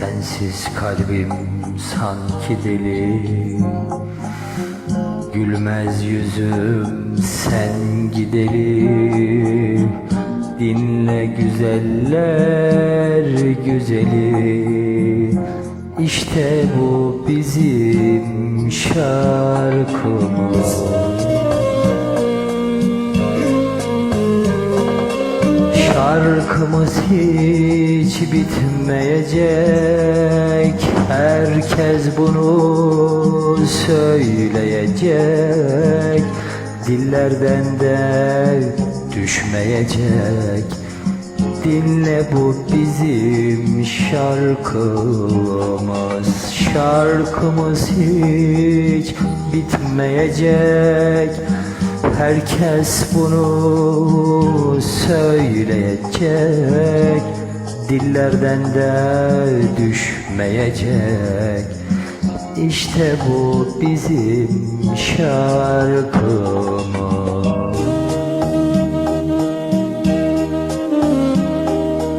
Sensiz kalbim sanki deli. Gülmez yüzüm sen gideli. Dinle güzeller güzeli. İşte bu bizim şarkımız Şarkımız hiç bitmeyecek. Herkes bunu söyleyecek. Dillerden de düşmeyecek. Dinle bu bizim şarkımız. Şarkımız hiç bitmeyecek. Herkes bunu söyleyecek Dillerden de düşmeyecek. İşte bu bizim şarkımız